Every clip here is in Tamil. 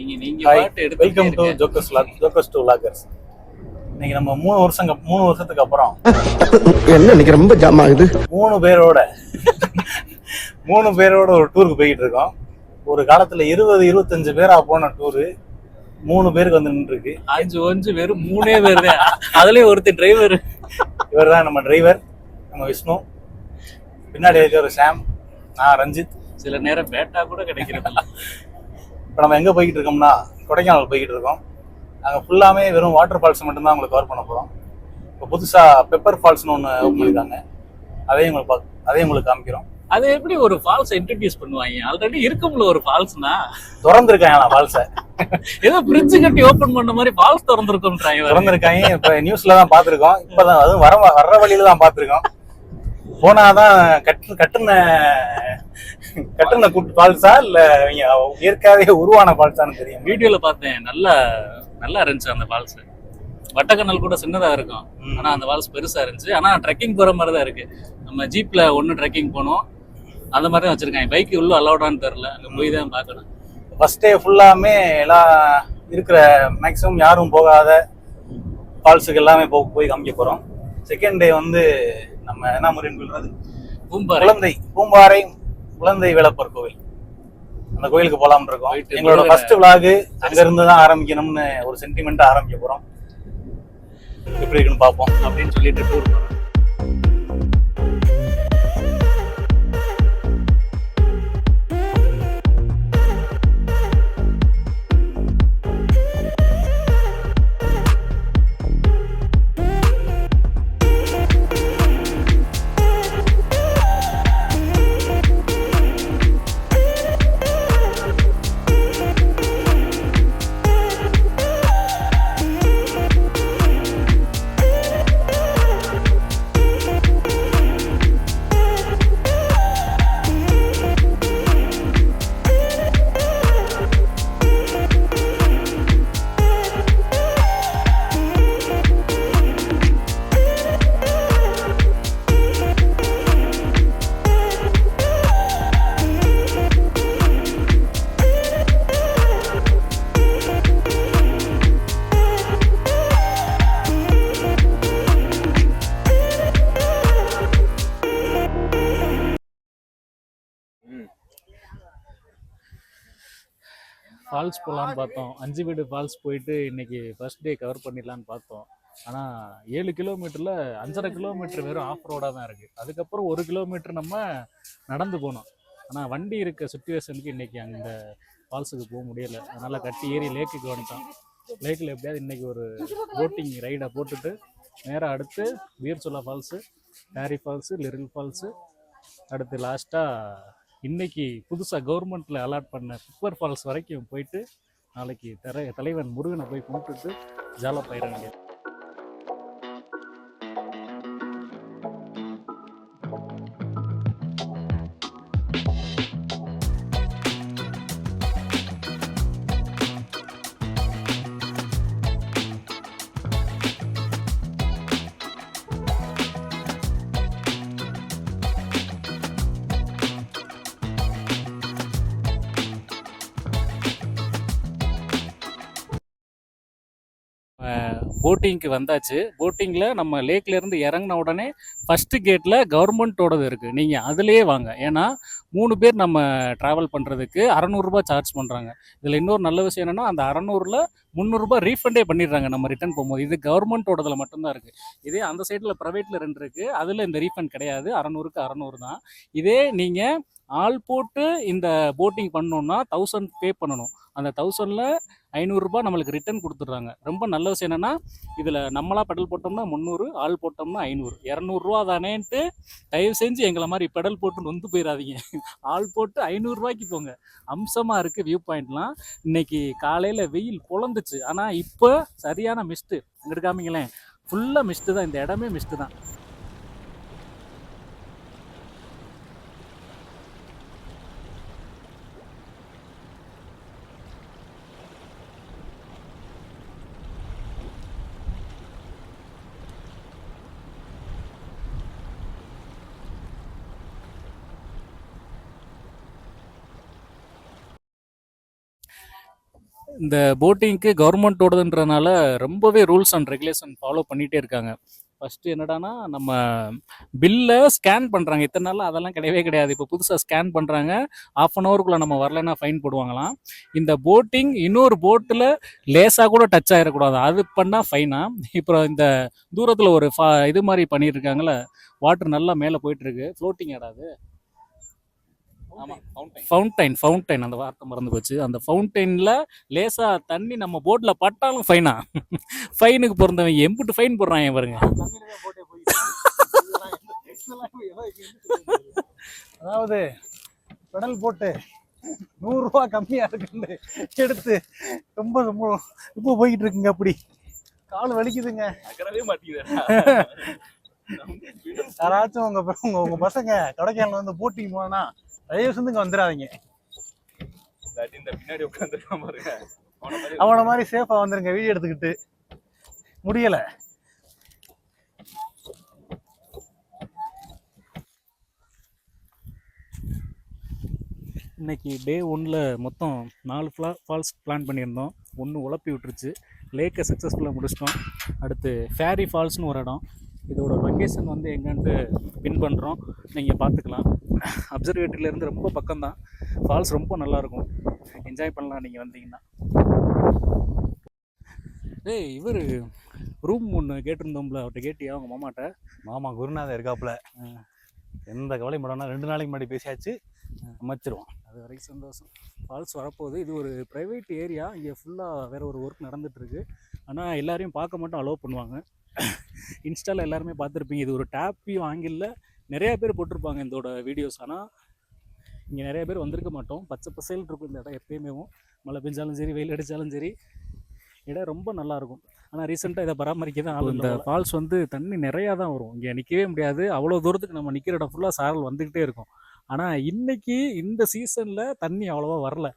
Welcome to jokes jokes to laughers இன்னைக்கு நம்ம மூணு வருஷங்க மூணு வருஷத்துக்கு அப்புறம் என்ன இன்னைக்கு ரொம்ப ஜாம் ஆகுது? மூணு பேரோட மூணு பேரோட ஒரு டூருக்கு போய்கிட்டு இருக்கோம் ஒரு காலத்துல இருபது இருபத்தஞ்சு பேரா போன டூரு மூணு பேருக்கு வந்து நின்றுருக்கு. அஞ்சு ஒஞ்சு வெறும் மூணே பேர் தான் அதுலயும் ஒருத்தர் டிரைவர் இவர் தான் நம்ம டிரைவர் நம்ம விஷ்ணு. பின்னாடி இருக்கிற சாம் நான் ரஞ்சித். சில நேரம் பேட்டா கூட கிடைக்கிறது இப்போ நம்ம எங்கே போய்கிட்டு இருக்கோம்னா கொடைக்கானல் போய்கிட்டு இருக்கோம். அங்கே ஃபுல்லாமே வெறும் வாட்டர் ஃபால்ஸ் மட்டும்தான் உங்களுக்கு கவர் பண்ண போகிறோம் இப்போ புதுசாக பெப்பர் ஃபால்ஸ்னு ஒன்று ஓப்பன் பண்ணியிருக்காங்க. அதையும் உங்களுக்கு பாக் அதையும் உங்களுக்கு காமிக்கிறோம். அது எப்படி ஒரு ஃபால்ஸ் இன்ட்ரடியூஸ் பண்ணுவாங்க? ஆல்ரெடி இருக்கும்ல ஒரு ஃபால்ஸ்னா திறந்துருக்காங்க ஃபால்ஸை ஏதோ பிரிட்ஜ் கட்டி ஓபன் பண்ண மாதிரி ஃபால்ஸ் திறந்திருக்கும் டிரைவர் திறந்துருக்காங்க. இப்போ நியூஸில் தான் பார்த்துருக்கோம். இப்போ தான் அதுவும் வர வர்ற வழியில தான் பார்த்துருக்கோம். போனாதான் கட்டு கட்டுன கட்டுன குட் ஃபால்ஸா இல்லை இயற்கையாகவே உருவான ஃபால்ஸான்னு தெரியும். வீடியோல பார்த்தேன் நல்லா நல்லா இருந்துச்சு அந்த ஃபால்ஸ் வட்டக்கண்ணல் கூட சின்னதா இருக்கும். ம். ஆனா அந்த ஃபால்ஸ் பெருசா இருந்துச்சு. ஆனா ட்ரெக்கிங் போற மாதிரி தான் இருக்கு. நம்ம ஜீப்ல ஒன்னு ட்ரெக்கிங் போனோம். அந்த மாதிரி தான் வச்சிருக்காங்க. பைக் உள்ள அலௌடான்னு தெரியல. அங்க போய் தான் பார்க்கணும். ஃபர்ஸ்ட் டே ஃபுல்லாமே எல்லாம் இருக்கிற மேக்ஸிமம் யாரும் போகாத ஃபால்ஸுக்கு எல்லாமே போய் காமிக்க போகிறோம் செகண்ட் டே வந்து நம்ம என்ன சொல்றது பூம்பாறை. குழந்தை பூம்பாறை குழந்தை வேலப்பர் கோவில். அந்த கோயிலுக்கு போலாம்னு இருக்கோம். எங்களோட முருகனை ஃபர்ஸ்ட் விலாகு அங்க இருந்து தான் ஆரம்பிக்கணும்னு ஒரு சென்டிமெண்ட்டா ஆரம்பிக்க போறோம். எப்படி இருக்குன்னு பார்ப்போம் அப்படின்னு சொல்லிட்டு டூர் போறோம். ஃபால்ஸ் போகலான்னு பார்த்தோம். அஞ்சு வீடு ஃபால்ஸ் போயிட்டு இன்னைக்கு ஃபர்ஸ்ட் டே கவர் பண்ணிடலான்னு பார்த்தோம். ஆனால் ஏழு கிலோமீட்டரில் அஞ்சரை கிலோமீட்டர் வெறும் ஆஃப் ரோடாக தான் இருக்குது அதுக்கப்புறம் ஒரு கிலோமீட்டர் நம்ம நடந்து போனோம் ஆனால் வண்டி இருக்க சுச்சுவேஷனுக்கு இன்னைக்கு அந்த ஃபால்ஸுக்கு போக முடியல. அதனால் கட்டி ஏறி லேக்குக்கு வந்துட்டோம். லேக்கில் எப்படியாவது இன்னைக்கு ஒரு போட்டிங் ரைடை போட்டுட்டு நேராக அடுத்து பீர்சுலா ஃபால்ஸு ஹேரி ஃபால்ஸு லிரில் ஃபால்ஸு அடுத்து லாஸ்ட்டாக இன்றைக்கி புதுசாக கவர்மெண்ட்டில் அலாட் பண்ண குப்பர் ஃபால்ஸ் வரைக்கும் போயிட்டு நாளைக்கு தர தலைவன் முருகனை போய் கும்பிட்டுட்டு ஜாலியாக போயிட வேண்டியது போட்டிங்க்கு வந்தாச்சு. போட்டிங்கில் நம்ம லேக்லேருந்து இறங்கின உடனே ஃபஸ்ட்டு கேட்டில் கவர்மெண்ட்டோடது இருக்குது நீங்கள் அதுலேயே வாங்க. ஏன்னா மூணு பேர் நம்ம ட்ராவல் பண்ணுறதுக்கு அறநூறுரூபா சார்ஜ் பண்ணுறாங்க இதில் இன்னொரு நல்ல விஷயம் என்னென்னா அந்த அறநூறில் முந்நூறுரூபா ரீஃபண்டே பண்ணிடுறாங்க நம்ம ரிட்டர்ன் போகும்போது. இது கவர்மெண்ட்டோடதில் மட்டும்தான் இருக்குது இதே அந்த சைடில் ப்ரைவேட்டில் ரெண்டு இருக்குது அதில் இந்த ரீஃபண்ட் கிடையாது. அறநூறுக்கு அறநூறு தான். இதே நீங்கள் ஆள் போட்டு இந்த போட்டிங் பண்ணோன்னா தௌசண்ட் பே பண்ணணும். அந்த தௌசண்டில் ஐநூறுரூபா நம்மளுக்கு ரிட்டர்ன் கொடுத்துட்றாங்க. ரொம்ப நல்ல விஷயம் என்னென்னா இதில் நம்மளா பெடல் போட்டோம்னா முந்நூறு ஆள் போட்டோம்னா ஐநூறு. இரநூறுவா தானேன்ட்டு தயவு செஞ்சு எங்களை மாதிரி பெடல் போட்டு நொந்து போயிடாதீங்க ஆள் போட்டு ஐநூறுரூவாய்க்கு போங்க. அம்சமாக இருக்குது வியூ பாயிண்ட்லாம் இன்றைக்கி காலையில் வெயில் பொழந்துச்சு ஆனால் இப்போ சரியான மிஸ்ட்டு இங்கிட்டு காமிங்களேன் ஃபுல்லாக மிஸ்ட்டு தான். இந்த இடமே மிஸ்ட்டு தான். இந்த போட்டிங்க்கு கவர்மெண்ட்டோடதுன்றனால ரொம்பவே ரூல்ஸ் அண்ட் ரெகுலேஷன் ஃபாலோ பண்ணிகிட்டே இருக்காங்க. ஃபஸ்ட்டு என்னடானா நம்ம பில்லை ஸ்கேன் பண்ணுறாங்க இத்தனை நாளில் அதெல்லாம் கிடையவே கிடையாது. இப்போ புதுசாக ஸ்கேன் பண்ணுறாங்க ஆஃப் அன் ஹவருக்குள்ளே நம்ம வரலைன்னா ஃபைன் போடுவாங்களாம். இந்த போட்டிங் இன்னொரு போட்டில் லேசாக கூட டச் ஆகிடக்கூடாது அது பண்ணால் ஃபைனா இப்போ இந்த தூரத்தில் ஒரு ஃபா இது மாதிரி பண்ணியிருக்காங்களே வாட்டர் நல்லா மேலே போயிட்டுருக்கு ஃப்ளோட்டிங் ஆடாது ஃபவுண்டைன் ஃபவுண்டைன் அந்த வார்த்தை மறந்து போச்சு. அந்த ஃபவுண்டைனில் லேசாக தண்ணி நம்ம போட்டில் பட்டாலும் ஃபைனா ஃபைனுக்கு பிறந்தவன் எம்புட்டு ஃபைன் போடுறான் பாருங்க. அதாவது பெடல் போட்டு நூறு ரூபா கம்மியா இருக்குன்னு எடுத்து ரொம்ப ரொம்ப இப்போ போய்கிட்டு இருக்குங்க அப்படி. கால் வலிக்குதுங்க. யாராச்சும் உங்க ப- உங்க உங்க பசங்க கொடைக்கானல் வந்து போட்டிங் போனா தயவு செஞ்சு இங்க வந்துடாதீங்க. இந்த பின்னாடி உட்காந்துருக்கான் பாருங்க. அவன மாதிரி அவன மாதிரி சேஃபா வந்துருங்க வீடியோ எடுத்துக்கிட்டு. முடியல. இன்னைக்கு டே ஒன்னில் மொத்தம் நாலு ஃப்ளா ஃபால்ஸ் பிளான் பண்ணியிருந்தோம். ஒன்று உழப்பி விட்டுருச்சு. லேக்கை சக்ஸஸ்ஃபுல்லாக முடிச்சிட்டோம். அடுத்து ஃபேரி ஃபால்ஸ்னு ஒரு இடம். இதோட லொக்கேஷன் வந்து எங்கன்ட்டு பின் பண்ணுறோம் நீங்கள் பார்த்துக்கலாம். அப்சர்வேட்டரியிலேருந்து ரொம்ப பக்கம்தான். ஃபால்ஸ் ரொம்ப நல்லாயிருக்கும். என்ஜாய் பண்ணலாம் நீங்கள் வந்தீங்கன்னா. ஏய் இவர் ரூம் ஒன்று கேட்டிருந்தோம்ல அவர்கிட்ட கேட்டியா அவங்க மாமாட்ட? மாமா குருநாதர் இருக்காப்புல. எந்த கவலையும் படம்னா ரெண்டு நாளைக்கு முன்னாடி பேசியாச்சு. அமைச்சிருவோம். அது வரைக்கும் சந்தோஷம். ஃபால்ஸ் வரப்போகுது. இது ஒரு ப்ரைவேட் ஏரியா இங்கே ஃபுல்லாக வேற ஒரு ஒர்க் நடந்துட்டுருக்கு ஆனால் எல்லாரையும் பார்க்க மட்டும் அலோவ் பண்ணுவாங்க. இன்ஸ்டாவில் எல்லாருமே பார்த்துருப்பீங்க. இது ஒரு டேப்பி வாங்கில. நிறைய பேர் போட்டிருப்பாங்க இதோட வீடியோஸ் ஆனால் இங்கே நிறைய பேர் வந்திருக்க மாட்டோம். பச்சை பசேல் இருக்கும் இந்த இடம் எப்பயுமே. மழை பெஞ்சாலும் சரி வெயில் அடித்தாலும் சரி இடம் ரொம்ப நல்லாயிருக்கும் ஆனால் ரீசெண்டாக இதை பராமரிக்க தான் ஆள் இந்த ஃபால்ஸ் வந்து தண்ணி நிறையா தான் வரும். இங்கே நிற்கவே முடியாது. அவ்வளோ தூரத்துக்கு நம்ம நிற்கிற இடம் ஃபுல்லாக சாரல் வந்துக்கிட்டே இருக்கும். ஆனால் இன்னைக்கு இந்த சீசனில் தண்ணி அவ்வளோவா வரல.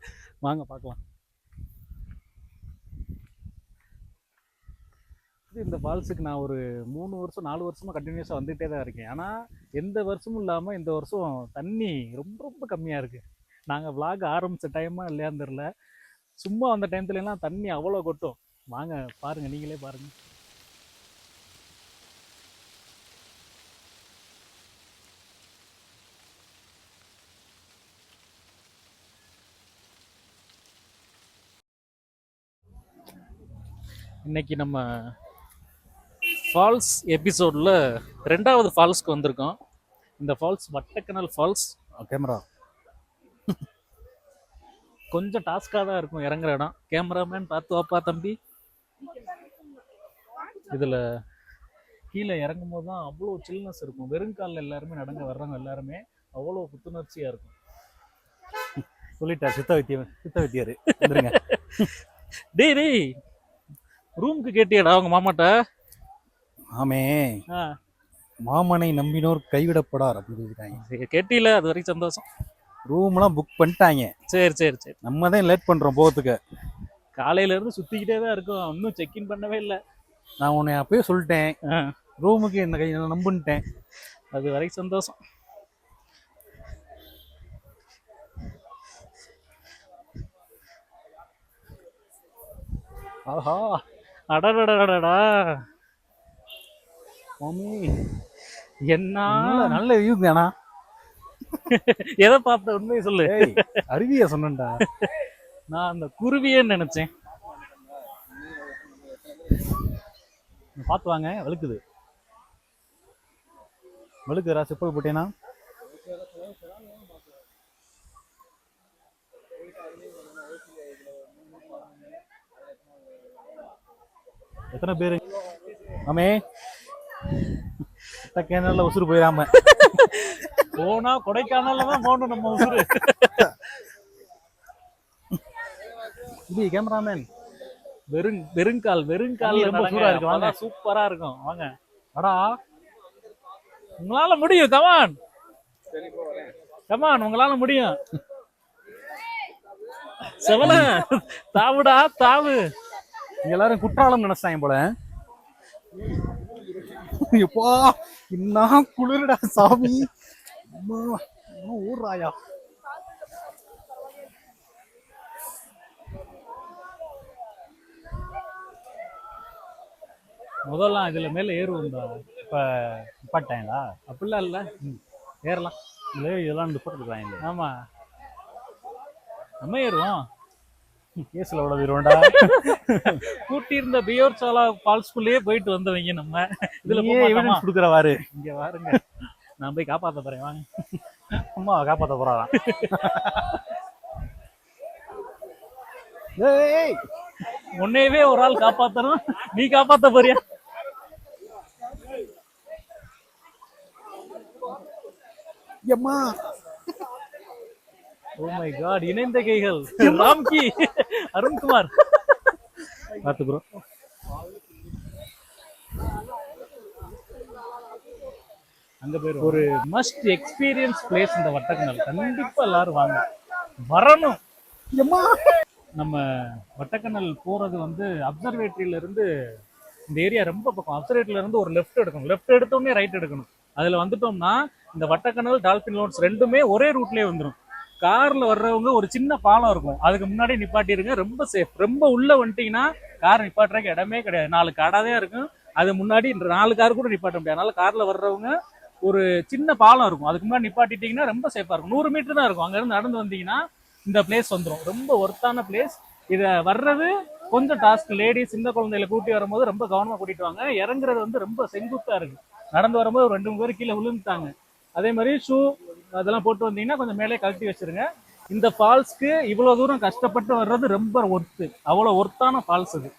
வாங்க பார்க்கலாம். இது இந்த ஃபால்ஸுக்கு நான் ஒரு மூணு வருஷம் நாலு வருஷமாக கண்டினியூஸாக வந்துகிட்டே தான் இருக்கேன். ஆனால் எந்த வருஷமும் இல்லாமல் இந்த வருஷம் தண்ணி ரொம்ப ரொம்ப கம்மியாக இருக்குது நாங்கள் விளாக் ஆரம்பித்த டைமாக இல்லையான்னு தெரில சும்மா அந்த டைத்துல தண்ணி அவ்வளோ கொட்டும். வாங்க பாருங்கள் நீங்களே பாருங்கள் இன்னைக்கு நம்ம ஃபால்ஸ் எபிசோடில் ரெண்டாவது ஃபால்ஸ்க்கு வந்திருக்கோம். இந்த ஃபால்ஸ் வட்டக்கனல் ஃபால்ஸ். கேமரா. கொஞ்சம் டாஸ்காக தான் இருக்கும் இறங்குற இடம். கேமராமேன் பார்த்து வாப்பா தம்பி. இதில் கீழே இறங்கும் போது தான் அவ்வளோ சில்னஸ் இருக்கும். வெறுங்காலில் எல்லாருமே நடங்க வர்றவங்க எல்லாருமே அவ்வளோ புத்துணர்ச்சியாக இருக்கும். சொல்லிட்டா சித்த வைத்தியம் சித்த வைத்தியாரு. டேய் டேய். ரூமுக்கு கேட்டியாடா அவங்க மாமாட்ட. ஆ. மாமனை நம்பினோர் கைவிடப்படார் அப்படின்னு சொல்லிட்டாங்க. கேட்டியில அது வரைக்கும் சந்தோஷம். ரூம்லாம் புக் பண்ணிட்டாங்க. சரி சரி சரி. நம்ம தான் லேட் பண்றோம் போகிறதுக்கு காலையில இருந்து சுத்திக்கிட்டே தான் இருக்கும். இன்னும் செக்இன் பண்ணவே இல்லை. நான் உன்னை அப்பயே சொல்லிட்டேன். ரூமுக்கு என்ன கை நம்புன்ட்டேன். அது வரைக்கும் சந்தோஷம். ஆஹா. அடடடடடா மாமி என்ன? நல்ல வியூ தானா? எதை பார்த்த உண்மையை சொல்லு. அருவியா சொன்னேன்டா. நான் அந்த குருவியேன்னு நினைச்சேன். பார்த்து வாங்க வழுக்குது. வழுக்குறா செப்பல் போட்டேனா? எத்தனை பேரு? ஆமே கேனல்ல உசுறு போயிடாம போனா கொடைக்கானல்ல தான் போகணும் நம்ம உசுரு இது கேமராமேன் வெறுங் வெறுங்கால் வெறுங்கால் ரொம்ப சூடா இருக்கு, வாங்க. சூப்பரா இருக்கும். வாங்க. அடா உங்களால முடியும். கமான் கமான் உங்களால முடியும். செவல தாவுடா தாவு. எல்லாரும் குற்றாலம் நினைச்சாங்க போல. எப்பா என்ன குளிர்டா சாமி? அம்மா ஊர்றாயா முதல்லாம் இதில் மேல ஏறுவோம் தான் இப்போ பட்டாங்களா அப்படிலாம் இல்லை. ஏறலாம். இல்லை இதெல்லாம் இந்த போட்டுருக்காங்க ஆமாம் நம்ம ஏறுவோம். கேஸ்ல எவ்வளவு தருவோம்டா கூட்டி இருந்த பியோர் சாலா ஃபால்ஸ்குள்ளேயே போயிட்டு வந்தவங்க நம்ம. இதுல மாட்டோமா? எவிடன்ஸ் கொடுக்குறவாரு இங்க பாருங்க நான் போய் காப்பாத்த போறேன் வாங்க. அம்மா காப்பாத்த போறாராம் ஏய் உன்னையவே ஒரு ஆள் காப்பாத்தணும். நீ காப்பாத்த போறியா? எம்மா. ஓ மை காட் இணைந்த கைகள். ராம்கி. அருண்குமார். பார்த்து ப்ரோ அங்க போய் ஒரு மஸ்ட் எக்ஸ்பீரியன்ஸ் பிளேஸ் இந்த வட்டக்கணல் கண்டிப்பா எல்லாரும் வாங்க. வரணும். நம்ம வட்டக்கணல் போறது வந்து அப்சர்வேட்டரியில இருந்து இந்த ஏரியா ரொம்ப பக்கம். அப்சர்வேட்டரியில இருந்து ஒரு லெஃப்ட் எடுக்கணும். லெஃப்ட் எடுத்தோடனே ரைட் எடுக்கணும். அதுல வந்துட்டோம்னா இந்த வட்டக்கணல் டால்பின் லோன்ஸ் ரெண்டுமே ஒரே ரூட்லயே வந்துடும் கார்ல வர்றவங்க ஒரு சின்ன பாலம் இருக்கும். அதுக்கு முன்னாடி நிப்பாட்டிருங்க ரொம்ப சேஃப் ரொம்ப உள்ள வந்துட்டீங்கன்னா கார் நிப்பாட்டுறதுக்கு இடமே கிடையாது. நாலு கடாதான் இருக்கும். அது முன்னாடி நாலு கார் கூட நிப்பாட்ட முடியாது. அதனால கார்ல வர்றவங்க ஒரு சின்ன பாலம் இருக்கும். அதுக்கு முன்னாடி நிப்பாட்டிட்டீங்கன்னா ரொம்ப சேஃபாக இருக்கும். நூறு மீட்டர் தான் இருக்கும். அங்கேருந்து நடந்து வந்தீங்கன்னா இந்த பிளேஸ் வந்துடும் ரொம்ப ஒர்த்தான பிளேஸ் இதை வர்றது கொஞ்சம் டாஸ்க் லேடிஸ் சின்ன குழந்தைகளை கூட்டி வரும்போது ரொம்ப கவனமாக கூட்டிட்டு வாங்க. இறங்குறது வந்து ரொம்ப செங்குத்தாக இருக்குது நடந்து வரும்போது ஒரு ரெண்டு மூணு பேர் கீழே விழுந்துட்டாங்க. அதே மாதிரி ஷூ அதெல்லாம் போட்டு வந்தீங்கன்னா கொஞ்சம் மேலே கழட்டி வச்சிருங்க. இந்த ஃபால்ஸ்க்கு இவ்வளவு தூரம் கஷ்டப்பட்டு வர்றது ரொம்ப ஒர்த்து அவ்வளவு ஒர்த்தான ஃபால்ஸ் இது.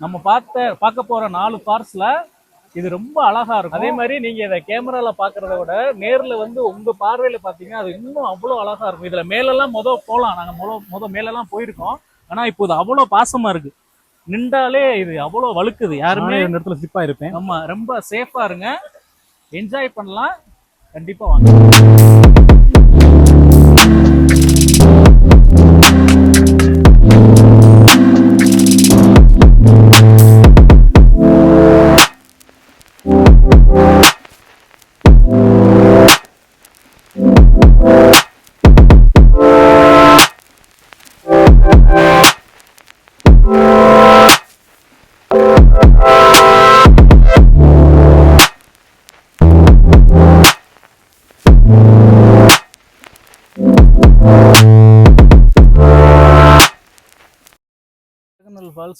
நம்ம பார்த்த பார்க்க போற நாலு ஃபால்ஸ்ல இது ரொம்ப அழகா இருக்கும். அதே மாதிரி நீங்க இதை கேமரால பாக்குறத விட நேர்ல வந்து உங்க பார்வையில பாத்தீங்கன்னா அது இன்னும் அவ்வளவு அழகா இருக்கும். இதுல மேலெல்லாம் முத போலாம். நாங்க முத முத மேலெல்லாம் போயிருக்கோம். ஆனா இப்போ இது அவ்வளவு பாசமா இருக்கு. நின்றாலே இது அவ்வளவு வழுக்குது. யாருமே இந்த இடத்துல ஸ்லிப் ஆயிருப்பேன். ஆமா ரொம்ப சேஃபா இருங்க. என்ஜாய் பண்ணலாம். கண்டிப்பாக வாங்க.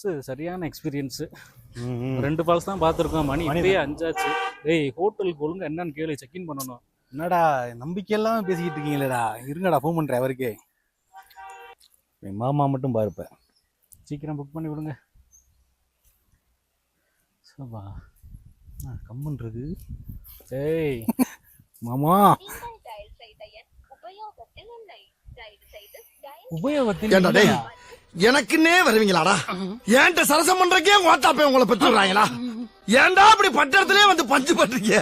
ஃபால்ஸ் சரியான எக்ஸ்பீரியன்ஸ் ரெண்டு ஃபால்ஸ் தான் பார்த்துருக்கோம். மணி இப்பயே அஞ்சாச்சு. டேய் ஹோட்டலுக்கு ஒழுங்கா என்னன்னு கேளு செக்இன் பண்ணணும். என்னடா நம்பிக்கையெல்லாம் பேசிக்கிட்டு இருக்கீங்களேடா. இருங்கடா ஃபோன் பண்றேன் அவருக்கு. என் மாமா மட்டும் பாருப்ப சீக்கிரம் புக் பண்ணி விடுங்க. சபா. கம்மன் இருக்கு? ஏய். மாமா நீங்கள் டயல் செய்த எண் உபயோகத்தில் இல்லை தயவு செய்து டயல் உபயோகத்தில்? எனக்குன்னே வருவீங்களாடா? ஏன்ட்ட சரசம் பண்றக்கே ஓட்டாப்பே உங்களை பெற்றுறாங்களா ஏன்டா அப்படி பட்டத்திலே வந்து பஞ்சு பண்றீங்க?